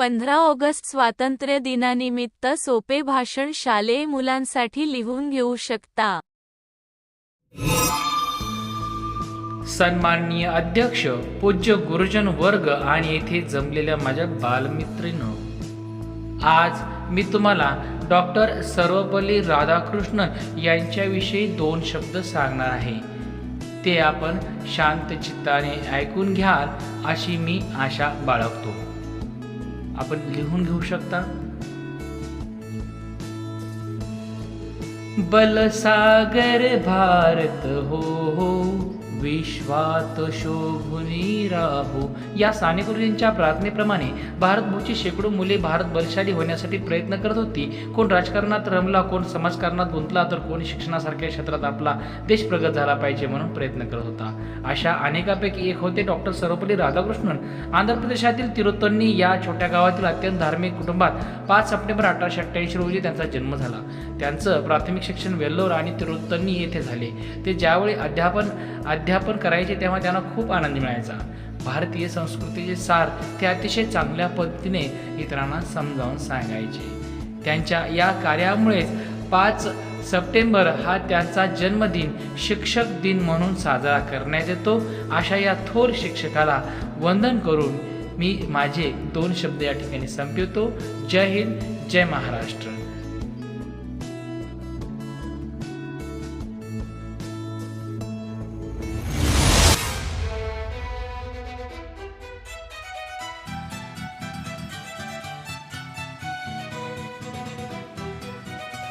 पंधरा ऑगस्ट स्वातंत्र्य दिनानिमित्त सोपे भाषण शालेय मुलांसाठी लिहून घेऊ शकता. सन्माननीय अध्यक्ष पूज्य गुरुजन वर्ग आणि येथे जमलेल्या माझ्या बालमित्रीनं आज मी तुम्हाला डॉक्टर सर्वपल्ली राधाकृष्णन यांच्याविषयी दोन शब्द सांगणार आहे. ते आपण शांत चित्ताने ऐकून घ्याल अशी मी आशा बाळगतो. आपण लिहून घेऊ शकता. बलसागर भारत हो हो. विश्वात शोभुनी राहू. या साने गुरुजींच्या प्रार्थनेप्रमाणे भारतभूची शेकडो मुले भारत बलशाली होण्यासाठी प्रयत्न करत होती. कोण राजकारणात रमला कोण समाजकारणात गुंतला तर कोण शिक्षणासारख्या क्षेत्रात आपला देश प्रगत झाला पाहिजे म्हणून प्रयत्न करत होता. अशा अनेकापैकी एक होते डॉक्टर सर्वपल्ली राधाकृष्णन. आंध्र प्रदेशातील तिरुत्तन्नी या छोट्या गावातील अत्यंत धार्मिक कुटुंबात पाच सप्टेंबर अठराशे अठ्ठ्याऐंशी रोजी त्यांचा जन्म झाला. त्यांचं प्राथमिक शिक्षण वेल्लोर आणि तिरुत्तन्नी येथे झाले. ते ज्यावेळी अध्यापन अध्यापन करायचे तेव्हा त्यांना खूप आनंद मिळायचा. भारतीय संस्कृतीचे सार ते अतिशय चांगल्या पद्धतीने इतरांना समजावून सांगायचे. त्यांच्या या कार्यामुळेच पाच सप्टेंबर हा त्यांचा जन्मदिन शिक्षक दिन म्हणून साजरा करण्यात येतो. अशा या थोर शिक्षकाला वंदन करून मी माझे दोन शब्द या ठिकाणी संपवतो. जय हिंद जय महाराष्ट्र.